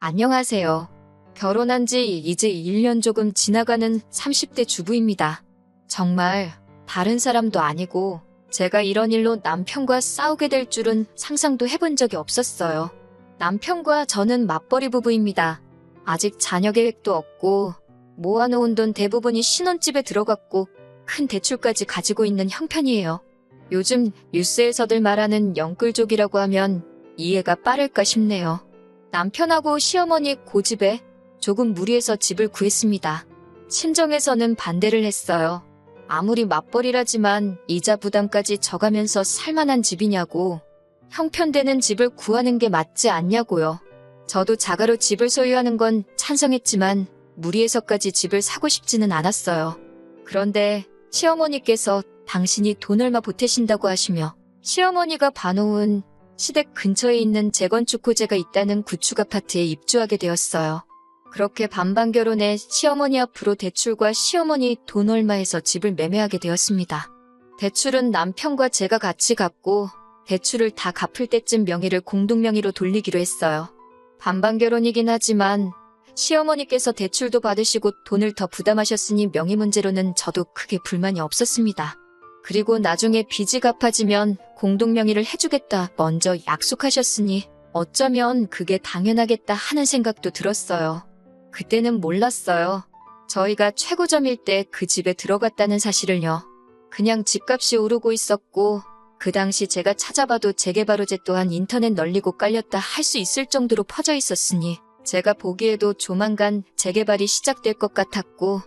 안녕하세요. 결혼한 지 이제 1년 조금 지나가는 30대 주부입니다. 정말 다른 사람도 아니고 제가 이런 일로 남편과 싸우게 될 줄은 상상도 해본 적이 없었어요. 남편과 저는 맞벌이 부부입니다. 아직 자녀 계획도 없고 모아놓은 돈 대부분이 신혼집에 들어갔고 큰 대출까지 가지고 있는 형편이에요. 요즘 뉴스에서들 말하는 영끌족이라고 하면 이해가 빠를까 싶네요. 남편하고 시어머니 고집에 조금 무리해서 집을 구했습니다. 친정에서는 반대를 했어요. 아무리 맞벌이라지만 이자 부담까지 져가면서 살만한 집이냐고 형편되는 집을 구하는 게 맞지 않냐고요. 저도 자가로 집을 소유하는 건 찬성했지만 무리해서까지 집을 사고 싶지는 않았어요. 그런데 시어머니께서 당신이 돈 얼마 보태신다고 하시며 시어머니가 봐놓은 시댁 근처에 있는 재건축 호재가 있다는 구축 아파트에 입주하게 되었어요. 그렇게 반반 결혼해 시어머니 앞으로 대출과 시어머니 돈 얼마에서 집을 매매하게 되었습니다. 대출은 남편과 제가 같이 갚고 대출을 다 갚을 때쯤 명의를 공동명의로 돌리기로 했어요. 반반 결혼이긴 하지만 시어머니께서 대출도 받으시고 돈을 더 부담하셨으니 명의 문제로는 저도 크게 불만이 없었습니다. 그리고 나중에 빚이 갚아지면 공동명의를 해주겠다 먼저 약속하셨으니 어쩌면 그게 당연하겠다 하는 생각도 들었어요. 그때는 몰랐어요. 저희가 최고점일 때 그 집에 들어갔다는 사실을요. 그냥 집값이 오르고 있었고 그 당시 제가 찾아봐도 재개발 호재 또한 인터넷 널리고 깔렸다 할 수 있을 정도로 퍼져 있었으니 제가 보기에도 조만간 재개발이 시작될 것 같았고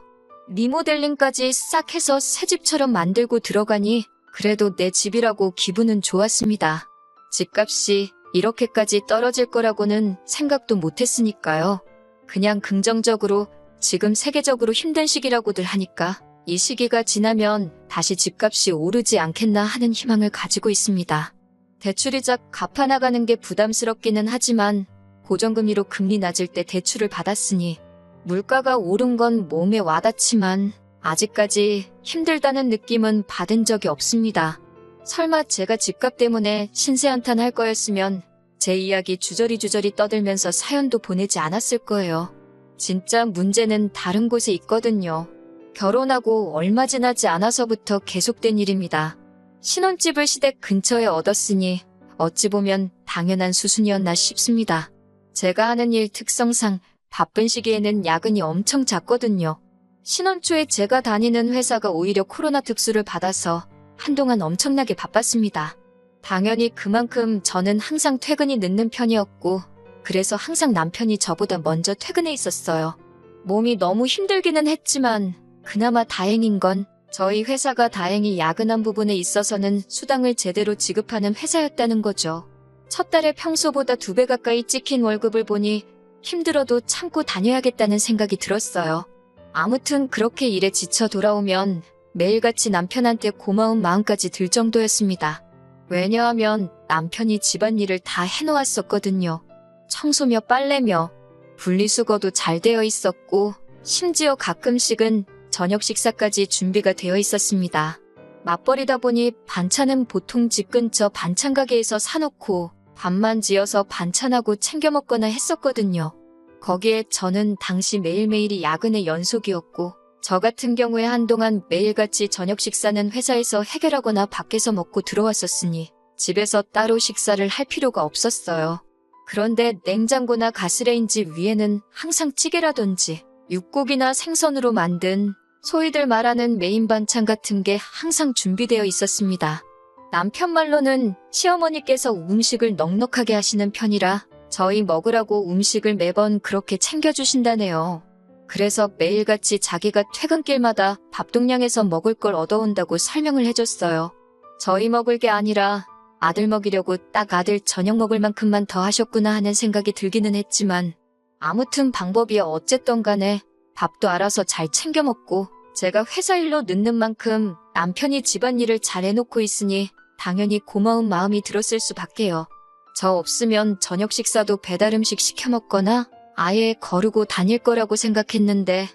리모델링까지 싹 해서 새 집처럼 만들고 들어가니 그래도 내 집이라고 기분은 좋았습니다. 집값이 이렇게까지 떨어질 거라고는 생각도 못했으니까요. 그냥 긍정적으로 지금 세계적으로 힘든 시기라고들 하니까 이 시기가 지나면 다시 집값이 오르지 않겠나 하는 희망을 가지고 있습니다. 대출이자 갚아나가는 게 부담스럽기는 하지만 고정금리로 금리 낮을 때 대출을 받았으니 물가가 오른 건 몸에 와닿지만 아직까지 힘들다는 느낌은 받은 적이 없습니다. 설마 제가 집값 때문에 신세한탄 할 거였으면 제 이야기 주저리주저리 떠들면서 사연도 보내지 않았을 거예요. 진짜 문제는 다른 곳에 있거든요. 결혼하고 얼마 지나지 않아서부터 계속된 일입니다. 신혼집을 시댁 근처에 얻었으니 어찌 보면 당연한 수순이었나 싶습니다. 제가 하는 일 특성상 바쁜 시기에는 야근이 엄청 잦거든요. 신혼 초에 제가 다니는 회사가 오히려 코로나 특수를 받아서 한동안 엄청나게 바빴습니다. 당연히 그만큼 저는 항상 퇴근이 늦는 편이었고, 그래서 항상 남편이 저보다 먼저 퇴근해 있었어요. 몸이 너무 힘들기는 했지만, 그나마 다행인 건 저희 회사가 다행히 야근한 부분에 있어서는 수당을 제대로 지급하는 회사였다는 거죠. 첫 달에 평소보다 두 배 가까이 찍힌 월급을 보니 힘들어도 참고 다녀야겠다는 생각이 들었어요. 아무튼 그렇게 일에 지쳐 돌아오면 매일같이 남편한테 고마운 마음까지 들 정도였습니다. 왜냐하면 남편이 집안일을 다 해놓았었거든요. 청소며 빨래며 분리수거도 잘 되어 있었고 심지어 가끔씩은 저녁 식사까지 준비가 되어 있었습니다. 맞벌이다 보니 반찬은 보통 집 근처 반찬 가게에서 사놓고 밥만 지어서 반찬하고 챙겨 먹거나 했었거든요. 거기에 저는 당시 매일매일이 야근의 연속이었고 저 같은 경우에 한동안 매일같이 저녁 식사는 회사에서 해결하거나 밖에서 먹고 들어왔었으니 집에서 따로 식사를 할 필요가 없었어요. 그런데 냉장고나 가스레인지 위에는 항상 찌개라든지 육고기나 생선으로 만든 소위들 말하는 메인 반찬 같은 게 항상 준비되어 있었습니다. 남편 말로는 시어머니께서 음식을 넉넉하게 하시는 편이라 저희 먹으라고 음식을 매번 그렇게 챙겨주신다네요. 그래서 매일같이 자기가 퇴근길마다 밥동량에서 먹을 걸 얻어온다고 설명을 해줬어요. 저희 먹을 게 아니라 아들 먹이려고 딱 아들 저녁 먹을 만큼만 더 하셨구나 하는 생각이 들기는 했지만 아무튼 방법이 어쨌든 간에 밥도 알아서 잘 챙겨 먹고 제가 회사 일로 늦는 만큼 남편이 집안일을 잘 해놓고 있으니 당연히 고마운 마음이 들었을 수밖에요. 저 없으면 저녁 식사도 배달 음식 시켜 먹거나 아예 거르고 다닐 거라고 생각했는데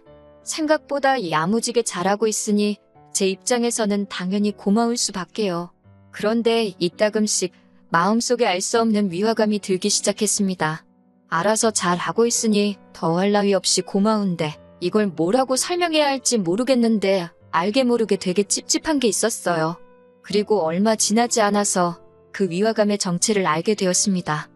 생각보다 야무지게 잘하고 있으니 제 입장에서는 당연히 고마울 수밖에요. 그런데 이따금씩 마음속에 알 수 없는 위화감이 들기 시작했습니다. 알아서 잘 하고 있으니 더할 나위 없이 고마운데 이걸 뭐라고 설명해야 할지 모르겠는데 알게 모르게 되게 찝찝한 게 있었어요. 그리고 얼마 지나지 않아서 그 위화감의 정체를 알게 되었습니다.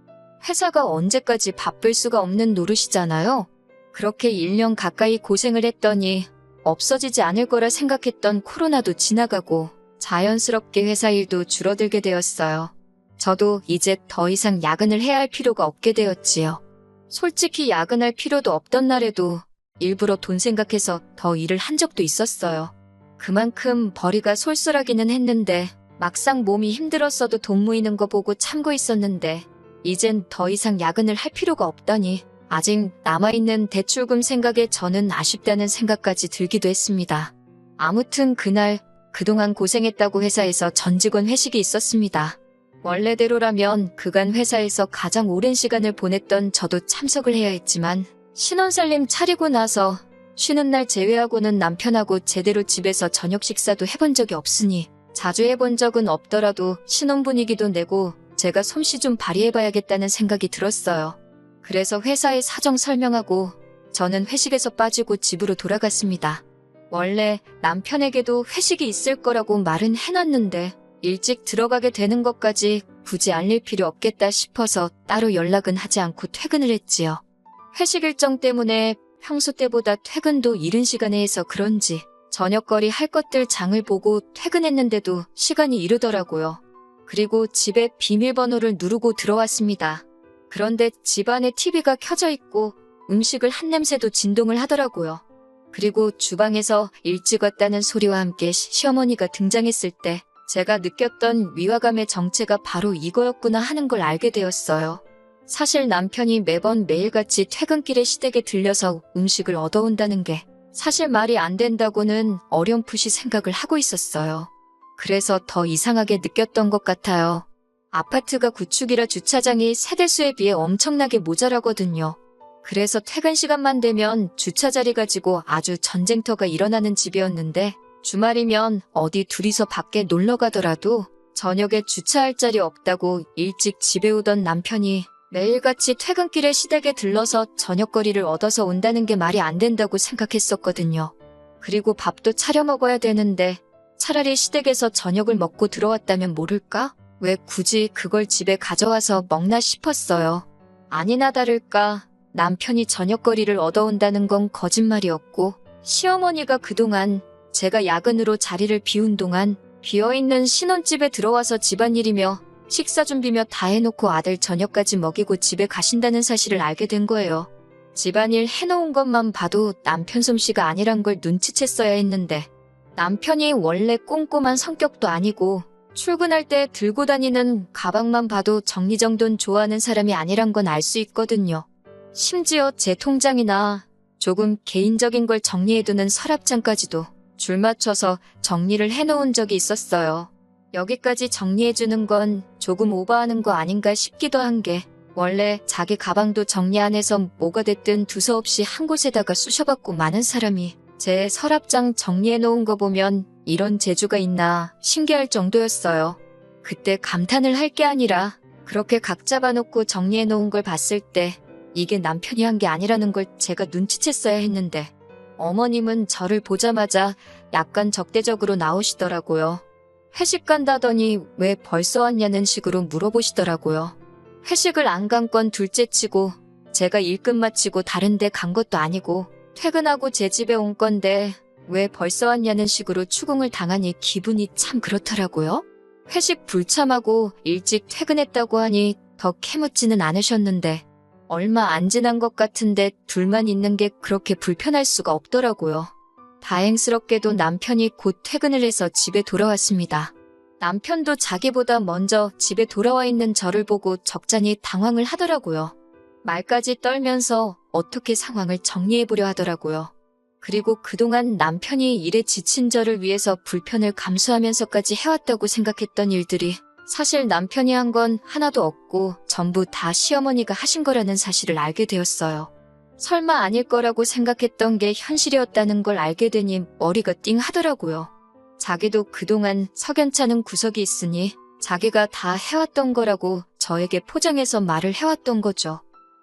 회사가 언제까지 바쁠 수가 없는 노릇이잖아요. 그렇게 1년 가까이 고생을 했더니 없어지지 않을 거라 생각했던 코로나도 지나가고 자연스럽게 회사 일도 줄어들게 되었어요. 저도 이제 더 이상 야근을 해야 할 필요가 없게 되었지요. 솔직히 야근할 필요도 없던 날에도 일부러 돈 생각해서 더 일을 한 적도 있었어요. 그만큼 벌이가 솔솔하기는 했는데 막상 몸이 힘들었어도 돈 모이는 거 보고 참고 있었는데 이젠 더 이상 야근을 할 필요가 없다니 아직 남아있는 대출금 생각에 저는 아쉽다는 생각까지 들기도 했습니다. 아무튼 그날 그동안 고생했다고 회사에서 전 직원 회식이 있었습니다. 원래대로라면 그간 회사에서 가장 오랜 시간을 보냈던 저도 참석을 해야 했지만 신혼살림 차리고 나서 쉬는 날 제외하고는 남편하고 제대로 집에서 저녁 식사도 해본 적이 없으니 자주 해본 적은 없더라도 신혼 분위기도 내고 제가 솜씨 좀 발휘해봐야겠다는 생각이 들었어요. 그래서 회사에 사정 설명하고 저는 회식에서 빠지고 집으로 돌아갔습니다. 원래 남편에게도 회식이 있을 거라고 말은 해놨는데 일찍 들어가게 되는 것까지 굳이 알릴 필요 없겠다 싶어서 따로 연락은 하지 않고 퇴근을 했지요. 회식 일정 때문에 평소 때보다 퇴근도 이른 시간에 해서 그런지 저녁거리 할 것들 장을 보고 퇴근했는데도 시간이 이르더라고요. 그리고 집에 비밀번호를 누르고 들어왔습니다. 그런데 집안에 TV가 켜져 있고 음식을 한 냄새도 진동을 하더라고요. 그리고 주방에서 일찍 왔다는 소리와 함께 시- 시어머니가 등장했을 때 제가 느꼈던 위화감의 정체가 바로 이거였구나 하는 걸 알게 되었어요. 사실 남편이 매번 매일같이 퇴근길에 시댁에 들려서 음식을 얻어온다는 게 사실 말이 안 된다고는 어렴풋이 생각을 하고 있었어요. 그래서 더 이상하게 느꼈던 것 같아요. 아파트가 구축이라 주차장이 세대수에 비해 엄청나게 모자라거든요. 그래서 퇴근 시간만 되면 주차 자리 가지고 아주 전쟁터가 일어나는 집이었는데 주말이면 어디 둘이서 밖에 놀러 가더라도 저녁에 주차할 자리 없다고 일찍 집에 오던 남편이 매일같이 퇴근길에 시댁에 들러서 저녁거리를 얻어서 온다는 게 말이 안 된다고 생각했었거든요. 그리고 밥도 차려 먹어야 되는데 차라리 시댁에서 저녁을 먹고 들어왔다면 모를까? 왜 굳이 그걸 집에 가져와서 먹나 싶었어요. 아니나 다를까 남편이 저녁거리를 얻어온다는 건 거짓말이었고 시어머니가 그동안 제가 야근으로 자리를 비운 동안 비어있는 신혼집에 들어와서 집안일이며 식사 준비며 다 해놓고 아들 저녁까지 먹이고 집에 가신다는 사실을 알게 된 거예요. 집안일 해놓은 것만 봐도 남편 솜씨가 아니란 걸 눈치챘어야 했는데 남편이 원래 꼼꼼한 성격도 아니고 출근할 때 들고 다니는 가방만 봐도 정리정돈 좋아하는 사람이 아니란 건 알 수 있거든요. 심지어 제 통장이나 조금 개인적인 걸 정리해두는 서랍장까지도 줄 맞춰서 정리를 해놓은 적이 있었어요. 여기까지 정리해주는 건 조금 오버하는 거 아닌가 싶기도 한 게 원래 자기 가방도 정리 안 해서 뭐가 됐든 두서없이 한 곳에다가 쑤셔박고 많은 사람이 제 서랍장 정리해놓은 거 보면 이런 재주가 있나 신기할 정도였어요. 그때 감탄을 할 게 아니라 그렇게 각 잡아놓고 정리해놓은 걸 봤을 때 이게 남편이 한 게 아니라는 걸 제가 눈치챘어야 했는데 어머님은 저를 보자마자 약간 적대적으로 나오시더라고요. 회식 간다더니 왜 벌써 왔냐는 식으로 물어보시더라고요. 회식을 안 간 건 둘째 치고 제가 일 끝 마치고 다른 데 간 것도 아니고 퇴근하고 제 집에 온 건데 왜 벌써 왔냐는 식으로 추궁을 당하니 기분이 참 그렇더라고요. 회식 불참하고 일찍 퇴근했다고 하니 더 캐묻지는 않으셨는데 얼마 안 지난 것 같은데 둘만 있는 게 그렇게 불편할 수가 없더라고요. 다행스럽게도 남편이 곧 퇴근을 해서 집에 돌아왔습니다. 남편도 자기보다 먼저 집에 돌아와 있는 저를 보고 적잖이 당황을 하더라고요. 말까지 떨면서 어떻게 상황을 정리해보려 하더라고요. 그리고 그동안 남편이 일에 지친 저를 위해서 불편을 감수하면서까지 해왔다고 생각했던 일들이 사실 남편이 한 건 하나도 없고 전부 다 시어머니가 하신 거라는 사실을 알게 되었어요. 설마 아닐 거라고 생각했던 게 현실이었다는 걸 알게 되니 머리가 띵 하더라고요. 자기도 그동안 석연찮은 구석이 있으니 자기가 다 해왔던 거라고 저에게 포장해서 말을 해왔던 거죠.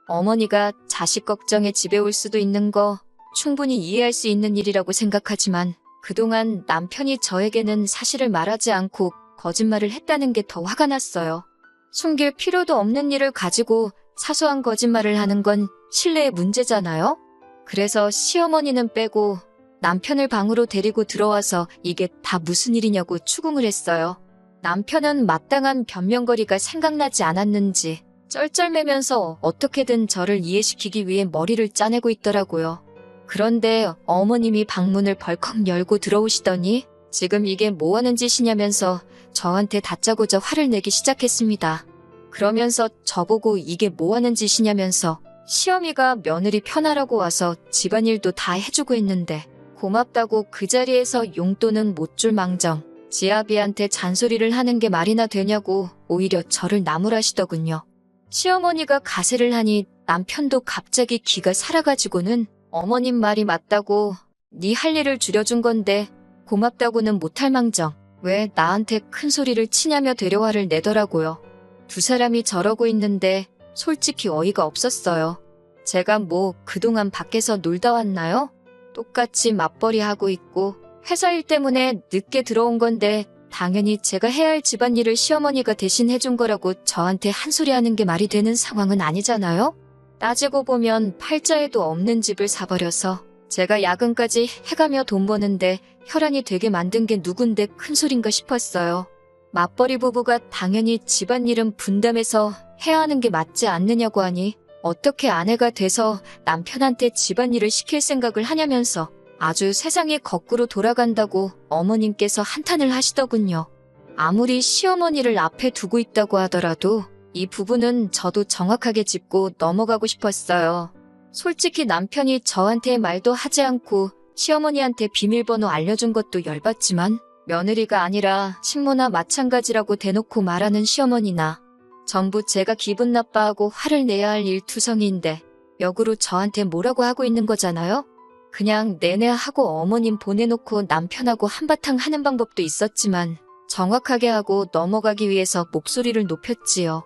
어머니가 자식 걱정에 집에 올 수도 있는 거 충분히 이해할 수 있는 일이라고 생각하지만 그동안 남편이 저에게는 사실을 말하지 않고 거짓말을 했다는 게 더 화가 났어요. 숨길 필요도 없는 일을 가지고 사소한 거짓말을 하는 건 신뢰의 문제잖아요? 그래서 시어머니는 빼고 남편을 방으로 데리고 들어와서 이게 다 무슨 일이냐고 추궁을 했어요. 남편은 마땅한 변명거리가 생각나지 않았는지 쩔쩔매면서 어떻게든 저를 이해시키기 위해 머리를 짜내고 있더라고요. 그런데 어머님이 방문을 벌컥 열고 들어오시더니 지금 이게 뭐 하는 짓이냐면서 저한테 다짜고짜 화를 내기 시작했습니다. 그러면서 저보고 이게 뭐 하는 짓이냐면서 시어미가 며느리 편하라고 와서 집안일도 다 해주고 있는데 고맙다고 그 자리에서 용돈은 못 줄 망정 지아비한테 잔소리를 하는 게 말이나 되냐고 오히려 저를 나무라시더군요. 시어머니가 가세를 하니 남편도 갑자기 기가 살아가지고는 어머님 말이 맞다고 네 할 일을 줄여준 건데 고맙다고는 못할 망정 왜 나한테 큰 소리를 치냐며 대려화를 내더라고요. 두 사람이 저러고 있는데 솔직히 어이가 없었어요. 제가 뭐 그동안 밖에서 놀다 왔나요? 똑같이 맞벌이 하고 있고 회사 일 때문에 늦게 들어온 건데 당연히 제가 해야 할 집안일을 시어머니가 대신 해준 거라고 저한테 한 소리 하는 게 말이 되는 상황은 아니잖아요? 따지고 보면 팔자에도 없는 집을 사버려서 제가 야근까지 해가며 돈 버는데 혈안이 되게 만든 게 누군데 큰 소린가 싶었어요. 맞벌이 부부가 당연히 집안일은 분담해서 해야 하는 게 맞지 않느냐고 하니 어떻게 아내가 돼서 남편한테 집안일을 시킬 생각을 하냐면서 아주 세상이 거꾸로 돌아간다고 어머님께서 한탄을 하시더군요. 아무리 시어머니를 앞에 두고 있다고 하더라도 이 부분은 저도 정확하게 짚고 넘어가고 싶었어요. 솔직히 남편이 저한테 말도 하지 않고 시어머니한테 비밀번호 알려준 것도 열받지만 며느리가 아니라 식모나 마찬가지라고 대놓고 말하는 시어머니나 전부 제가 기분 나빠하고 화를 내야 할 일투성이인데 역으로 저한테 뭐라고 하고 있는 거잖아요? 그냥 내내 하고 어머님 보내놓고 남편하고 한바탕 하는 방법도 있었지만 정확하게 하고 넘어가기 위해서 목소리를 높였지요.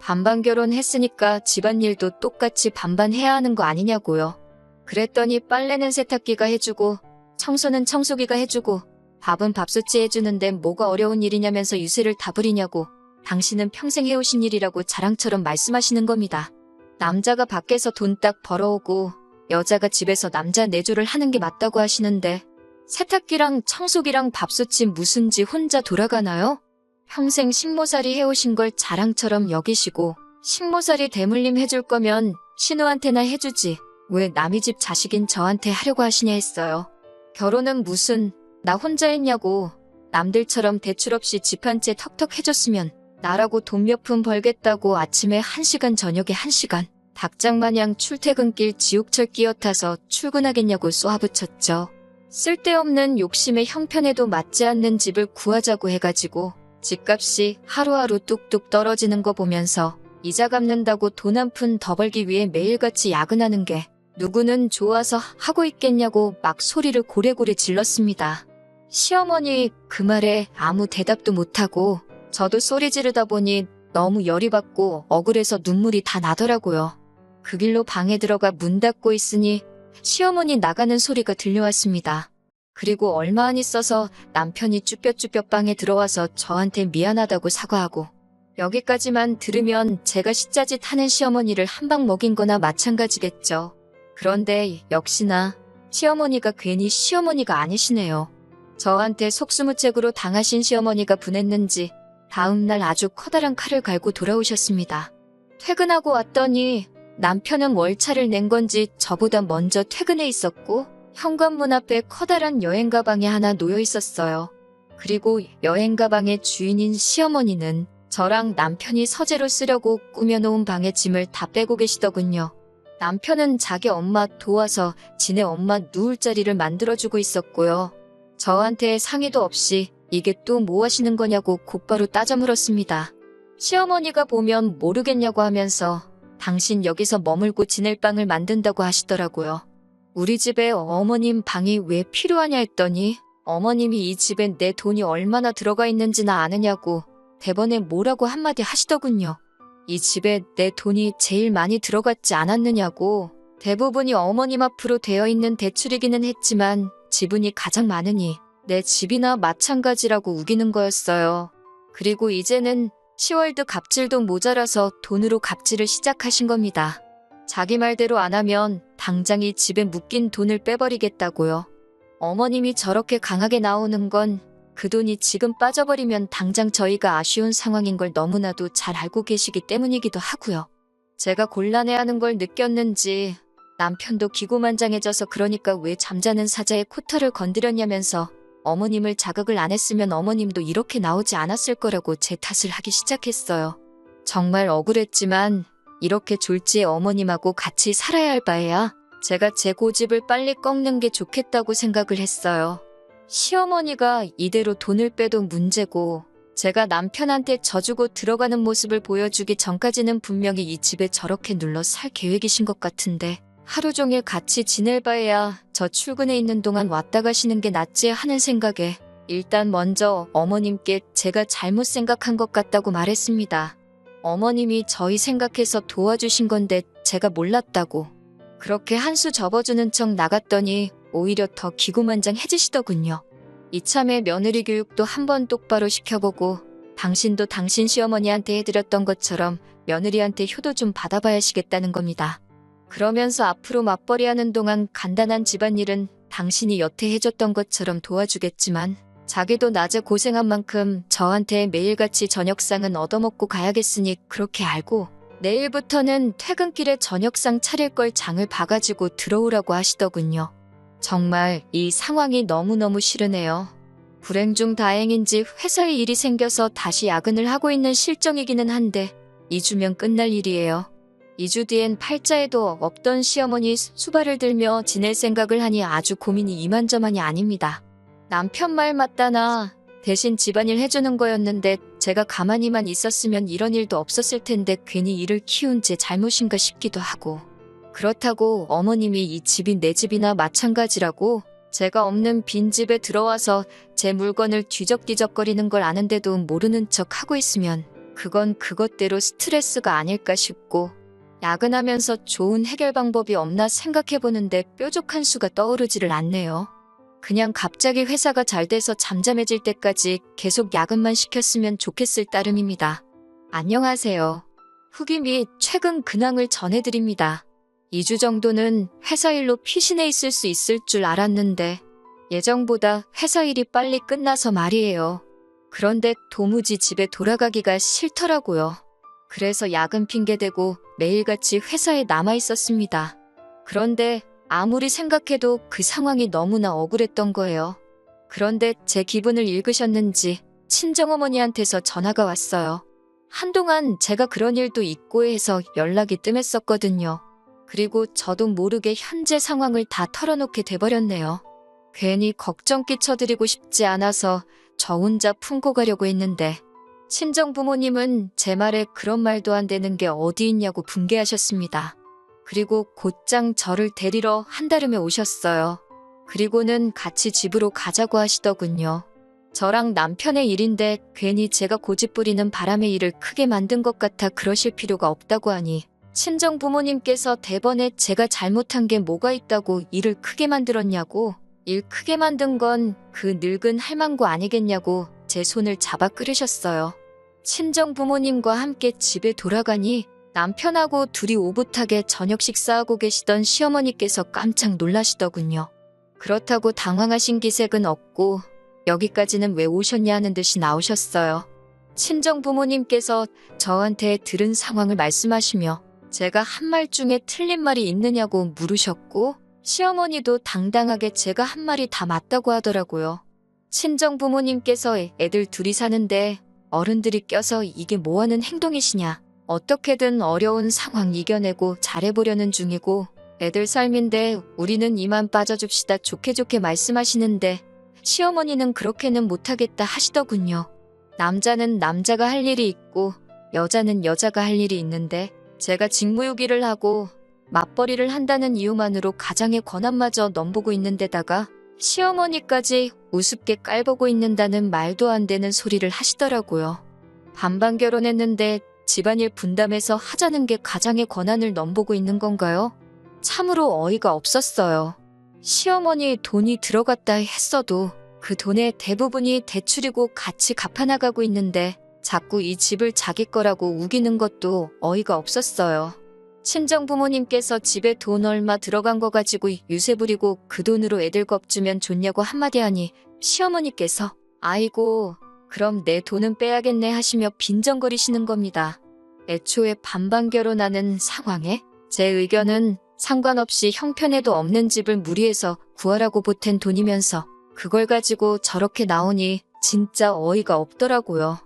반반 결혼했으니까 집안일도 똑같이 반반 해야 하는 거 아니냐고요. 그랬더니 빨래는 세탁기가 해주고 청소는 청소기가 해주고 밥은 밥솥이 해주는데 뭐가 어려운 일이냐면서 유세를 다 부리냐고 당신은 평생 해오신 일이라고 자랑처럼 말씀하시는 겁니다. 남자가 밖에서 돈 딱 벌어오고 여자가 집에서 남자 내조를 하는 게 맞다고 하시는데 세탁기랑 청소기랑 밥솥이 무슨지 혼자 돌아가나요? 평생 식모살이 해오신 걸 자랑처럼 여기시고 식모살이 대물림 해줄 거면 신우한테나 해주지 왜 남의 집 자식인 저한테 하려고 하시냐 했어요. 결혼은 무슨 나 혼자 했냐고 남들처럼 대출 없이 집 한 채 턱턱 해줬으면 나라고 돈 몇 푼 벌겠다고 아침에 1시간 저녁에 1시간 닭장마냥 출퇴근길 지옥철 끼어 타서 출근하겠냐고 쏘아붙였죠. 쓸데없는 욕심에 형편에도 맞지 않는 집을 구하자고 해가지고 집값이 하루하루 뚝뚝 떨어지는 거 보면서 이자 갚는다고 돈 한 푼 더 벌기 위해 매일같이 야근하는 게 누구는 좋아서 하고 있겠냐고 막 소리를 고래고래 질렀습니다. 시어머니 그 말에 아무 대답도 못하고 저도 소리 지르다 보니 너무 열이 받고 억울해서 눈물이 다 나더라고요. 그 길로 방에 들어가 문 닫고 있으니 시어머니 나가는 소리가 들려왔습니다. 그리고 얼마 안 있어서 남편이 쭈뼛쭈뼛 방에 들어와서 저한테 미안하다고 사과하고 여기까지만 들으면 제가 시짜짓 하는 시어머니를 한 방 먹인 거나 마찬가지겠죠. 그런데 역시나 시어머니가 괜히 시어머니가 아니시네요. 저한테 속수무책으로 당하신 시어머니가 분했는지 다음 날 아주 커다란 칼을 갈고 돌아오셨습니다. 퇴근하고 왔더니 남편은 월차를 낸 건지 저보다 먼저 퇴근해 있었고 현관문 앞에 커다란 여행 가방이 하나 놓여 있었어요. 그리고 여행 가방의 주인인 시어머니는 저랑 남편이 서재로 쓰려고 꾸며놓은 방에 짐을 다 빼고 계시더군요. 남편은 자기 엄마 도와서 지네 엄마 누울 자리를 만들어주고 있었고요. 저한테 상의도 없이 이게 또 뭐 하시는 거냐고 곧바로 따져 물었습니다. 시어머니가 보면 모르겠냐고 하면서 당신 여기서 머물고 지낼 방을 만든다고 하시더라고요. 우리 집에 어머님 방이 왜 필요하냐 했더니 어머님이 이 집에 내 돈이 얼마나 들어가 있는지나 아느냐고 대번에 뭐라고 한마디 하시더군요. 이 집에 내 돈이 제일 많이 들어갔지 않았느냐고. 대부분이 어머님 앞으로 되어 있는 대출이기는 했지만 지분이 가장 많으니 내 집이나 마찬가지라고 우기는 거였어요. 그리고 이제는 시월드 갑질도 모자라서 돈으로 갑질을 시작하신 겁니다. 자기 말대로 안 하면 당장 이 집에 묶인 돈을 빼버리겠다고요. 어머님이 저렇게 강하게 나오는 건 그 돈이 지금 빠져버리면 당장 저희가 아쉬운 상황인 걸 너무나도 잘 알고 계시기 때문이기도 하고요. 제가 곤란해하는 걸 느꼈는지 남편도 기고만장해져서 그러니까 왜 잠자는 사자의 코털을 건드렸냐면서 어머님을 자극을 안 했으면 어머님도 이렇게 나오지 않았을 거라고 제 탓을 하기 시작했어요. 정말 억울했지만 이렇게 졸지에 어머님하고 같이 살아야 할 바에야 제가 제 고집을 빨리 꺾는 게 좋겠다고 생각을 했어요. 시어머니가 이대로 돈을 빼도 문제고 제가 남편한테 져주고 들어가는 모습을 보여주기 전까지는 분명히 이 집에 저렇게 눌러 살 계획이신 것 같은데 하루 종일 같이 지낼 바에야 저 출근해 있는 동안 왔다 가시는 게 낫지 하는 생각에 일단 먼저 어머님께 제가 잘못 생각한 것 같다고 말했습니다. 어머님이 저희 생각해서 도와주신 건데 제가 몰랐다고. 그렇게 한 수 접어주는 척 나갔더니 오히려 더 기고만장해지시더군요. 이참에 며느리 교육도 한번 똑바로 시켜보고 당신도 당신 시어머니한테 해드렸던 것처럼 며느리한테 효도 좀 받아봐야시겠다는 겁니다. 그러면서 앞으로 맞벌이하는 동안 간단한 집안일은 당신이 여태 해줬던 것처럼 도와주겠지만 자기도 낮에 고생한 만큼 저한테 매일같이 저녁상은 얻어먹고 가야겠으니 그렇게 알고 내일부터는 퇴근길에 저녁상 차릴 걸 장을 봐가지고 들어오라고 하시더군요. 정말 이 상황이 너무너무 싫으네요. 불행 중 다행인지 회사에 일이 생겨서 다시 야근을 하고 있는 실정이기는 한데 2주면 끝날 일이에요. 2주 뒤엔 팔자에도 없던 시어머니 수발을 들며 지낼 생각을 하니 아주 고민이 이만저만이 아닙니다. 남편 말 맞다나 대신 집안일 해주는 거였는데 제가 가만히만 있었으면 이런 일도 없었을 텐데 괜히 일을 키운 제 잘못인가 싶기도 하고 그렇다고 어머님이 이 집이 내 집이나 마찬가지라고 제가 없는 빈집에 들어와서 제 물건을 뒤적뒤적거리는 걸 아는데도 모르는 척 하고 있으면 그건 그것대로 스트레스가 아닐까 싶고 야근하면서 좋은 해결 방법이 없나 생각해보는데 뾰족한 수가 떠오르지를 않네요. 그냥 갑자기 회사가 잘 돼서 잠잠해질 때까지 계속 야근만 시켰으면 좋겠을 따름입니다. 안녕하세요. 후기 및 최근 근황을 전해드립니다. 2주 정도는 회사 일로 피신해 있을 수 있을 줄 알았는데 예정보다 회사 일이 빨리 끝나서 말이에요. 그런데 도무지 집에 돌아가기가 싫더라고요. 그래서 야근 핑계대고 매일같이 회사에 남아 있었습니다. 그런데 아무리 생각해도 그 상황이 너무나 억울했던 거예요. 그런데 제 기분을 읽으셨는지 친정어머니한테서 전화가 왔어요. 한동안 제가 그런 일도 있고 해서 연락이 뜸했었거든요. 그리고 저도 모르게 현재 상황을 다 털어놓게 돼버렸네요. 괜히 걱정 끼쳐드리고 싶지 않아서 저 혼자 품고 가려고 했는데 친정 부모님은 제 말에 그런 말도 안 되는 게 어디 있냐고 분개하셨습니다. 그리고 곧장 저를 데리러 한달음에 오셨어요. 그리고는 같이 집으로 가자고 하시더군요. 저랑 남편의 일인데 괜히 제가 고집부리는 바람의 일을 크게 만든 것 같아 그러실 필요가 없다고 하니 친정 부모님께서 대번에 제가 잘못한 게 뭐가 있다고 일을 크게 만들었냐고 일 크게 만든 건 그 늙은 할망구 아니겠냐고 제 손을 잡아 끌으셨어요. 친정 부모님과 함께 집에 돌아가니 남편하고 둘이 오붓하게 저녁 식사하고 계시던 시어머니께서 깜짝 놀라시더군요. 그렇다고 당황하신 기색은 없고 여기까지는 왜 오셨냐 하는 듯이 나오셨어요. 친정 부모님께서 저한테 들은 상황을 말씀하시며 제가 한 말 중에 틀린 말이 있느냐고 물으셨고 시어머니도 당당하게 제가 한 말이 다 맞다고 하더라고요. 친정 부모님께서 애들 둘이 사는데 어른들이 껴서 이게 뭐하는 행동이시냐. 어떻게든 어려운 상황 이겨내고 잘해보려는 중이고 애들 삶인데 우리는 이만 빠져줍시다 좋게 좋게 말씀하시는데 시어머니는 그렇게는 못하겠다 하시더군요. 남자는 남자가 할 일이 있고 여자는 여자가 할 일이 있는데 제가 직무유기를 하고 맞벌이를 한다는 이유만으로 가장의 권한마저 넘보고 있는 데다가 시어머니까지 우습게 깔보고 있는다는 말도 안 되는 소리를 하시더라고요. 반반 결혼했는데 집안일 분담해서 하자는 게 가장의 권한을 넘보고 있는 건가요? 참으로 어이가 없었어요. 시어머니 돈이 들어갔다 했어도 그 돈의 대부분이 대출이고 같이 갚아나가고 있는데 자꾸 이 집을 자기 거라고 우기는 것도 어이가 없었어요. 친정 부모님께서 집에 돈 얼마 들어간 거 가지고 유세 부리고 그 돈으로 애들 겁주면 좋냐고 한마디 하니 시어머니께서 아이고 그럼 내 돈은 빼야겠네 하시며 빈정거리시는 겁니다. 애초에 반반 결혼 하는 상황에 제 의견은 상관없이 형편에도 없는 집을 무리해서 구하라고 보탠 돈이면서 그걸 가지고 저렇게 나오니 진짜 어이가 없더라고요.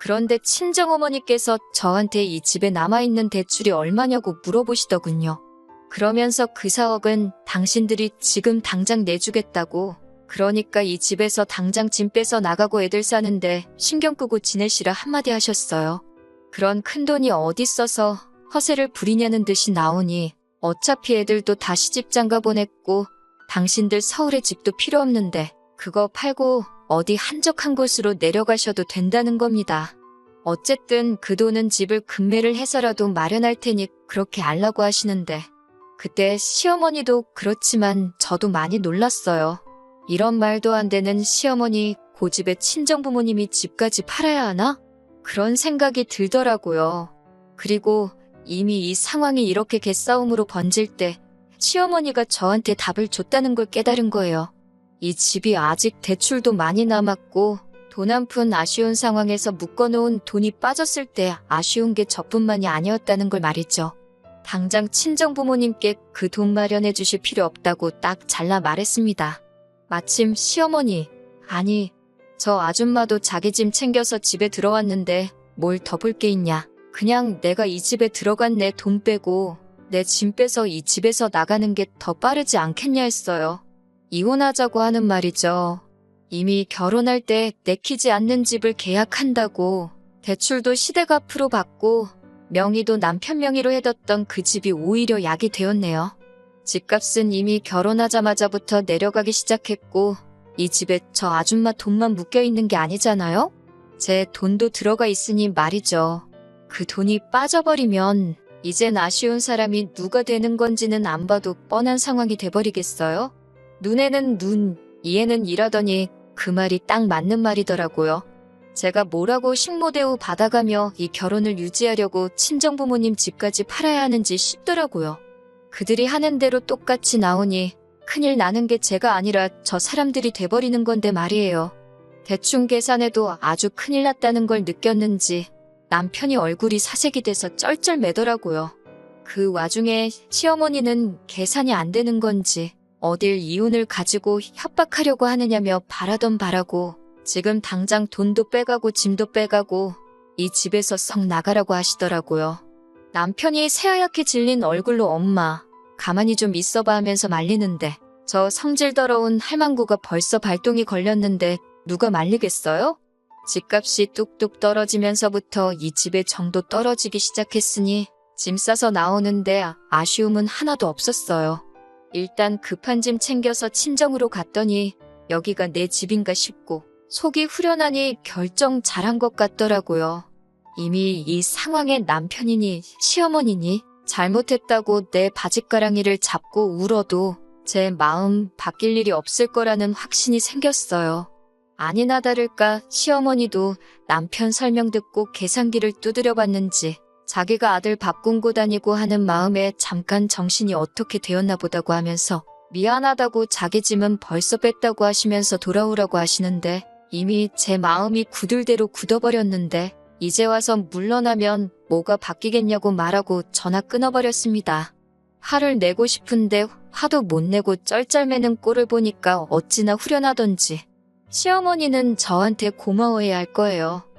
그런데 친정어머니께서 저한테 이 집에 남아있는 대출이 얼마냐고 물어보시더군요. 그러면서 그 4억은 당신들이 지금 당장 내주겠다고 그러니까 이 집에서 당장 짐 빼서 나가고 애들 사는데 신경 끄고 지내시라 한마디 하셨어요. 그런 큰 돈이 어디 있어서 허세를 부리냐는 듯이 나오니 어차피 애들도 다 시 집 장가 보냈고 당신들 서울에 집도 필요 없는데 그거 팔고 어디 한적한 곳으로 내려가셔도 된다는 겁니다. 어쨌든 그 돈은 집을 금매를 해서라도 마련할 테니 그렇게 알라고 하시는데 그때 시어머니도 그렇지만 저도 많이 놀랐어요. 이런 말도 안 되는 시어머니 고집의 친정 부모님이 집까지 팔아야 하나? 그런 생각이 들더라고요. 그리고 이미 이 상황이 이렇게 개싸움으로 번질 때 시어머니가 저한테 답을 줬다는 걸 깨달은 거예요. 이 집이 아직 대출도 많이 남았고 돈 한 푼 아쉬운 상황에서 묶어놓은 돈이 빠졌을 때 아쉬운 게 저뿐만이 아니었다는 걸 말이죠. 당장 친정 부모님께 그 돈 마련해 주실 필요 없다고 딱 잘라 말했습니다. 마침 시어머니, 아니, 저 아줌마도 자기 짐 챙겨서 집에 들어왔는데 뭘 더 볼 게 있냐. 그냥 내가 이 집에 들어간 내 돈 빼고 내 짐 빼서 이 집에서 나가는 게 더 빠르지 않겠냐 했어요. 이혼하자고 하는 말이죠. 이미 결혼할 때 내키지 않는 집을 계약한다고 대출도 시댁 앞으로 받고 명의도 남편 명의로 해뒀던 그 집이 오히려 약이 되었네요. 집값은 이미 결혼하자마자부터 내려가기 시작했고 이 집에 저 아줌마 돈만 묶여 있는 게 아니잖아요? 제 돈도 들어가 있으니 말이죠. 그 돈이 빠져버리면 이젠 아쉬운 사람이 누가 되는 건지는 안 봐도 뻔한 상황이 돼버리겠어요? 눈에는 눈, 이에는 이라더니 그 말이 딱 맞는 말이더라고요. 제가 뭐라고 식모대우 받아가며 이 결혼을 유지하려고 친정부모님 집까지 팔아야 하는지 싶더라고요. 그들이 하는 대로 똑같이 나오니 큰일 나는 게 제가 아니라 저 사람들이 돼버리는 건데 말이에요. 대충 계산해도 아주 큰일 났다는 걸 느꼈는지 남편이 얼굴이 사색이 돼서 쩔쩔매더라고요. 그 와중에 시어머니는 계산이 안 되는 건지 어딜 이혼을 가지고 협박하려고 하느냐며 바라던 바라고 지금 당장 돈도 빼가고 짐도 빼가고 이 집에서 썩 나가라고 하시더라고요. 남편이 새하얗게 질린 얼굴로 엄마 가만히 좀 있어봐 하면서 말리는데 저 성질 더러운 할망구가 벌써 발동이 걸렸는데 누가 말리겠어요? 집값이 뚝뚝 떨어지면서부터 이 집의 정도 떨어지기 시작했으니 짐 싸서 나오는데 아쉬움은 하나도 없었어요. 일단 급한 짐 챙겨서 친정으로 갔더니 여기가 내 집인가 싶고 속이 후련하니 결정 잘한 것 같더라고요. 이미 이 상황에 남편이니 시어머니니 잘못했다고 내 바짓가랑이를 잡고 울어도 제 마음 바뀔 일이 없을 거라는 확신이 생겼어요. 아니나 다를까 시어머니도 남편 설명 듣고 계산기를 두드려 봤는지 자기가 아들 바꾼고 다니고 하는 마음에 잠깐 정신이 어떻게 되었나 보다고 하면서 미안하다고 자기 짐은 벌써 뺐다고 하시면서 돌아오라고 하시는데 이미 제 마음이 굳을대로 굳어버렸는데 이제 와서 물러나면 뭐가 바뀌겠냐고 말하고 전화 끊어버렸습니다. 화를 내고 싶은데 화도 못 내고 쩔쩔매는 꼴을 보니까 어찌나 후련하던지 시어머니는 저한테 고마워해야 할 거예요.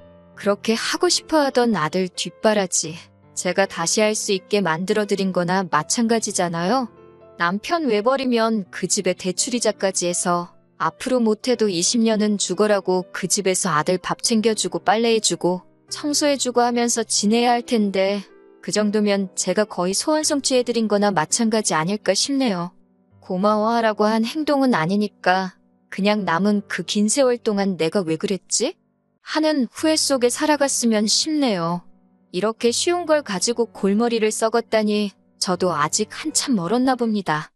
그렇게 하고 싶어 하던 아들 뒷바라지 제가 다시 할 수 있게 만들어드린 거나 마찬가지잖아요. 남편 외버리면 그 집에 대출이자까지 해서 앞으로 못해도 20년은 죽어라고 그 집에서 아들 밥 챙겨주고 빨래해주고 청소해주고 하면서 지내야 할 텐데 그 정도면 제가 거의 소원 성취해드린 거나 마찬가지 아닐까 싶네요. 고마워하라고 한 행동은 아니니까 그냥 남은 그 긴 세월 동안 내가 왜 그랬지? 하는 후회 속에 살아갔으면 싶네요. 이렇게 쉬운 걸 가지고 골머리를 썩었다니 저도 아직 한참 멀었나 봅니다.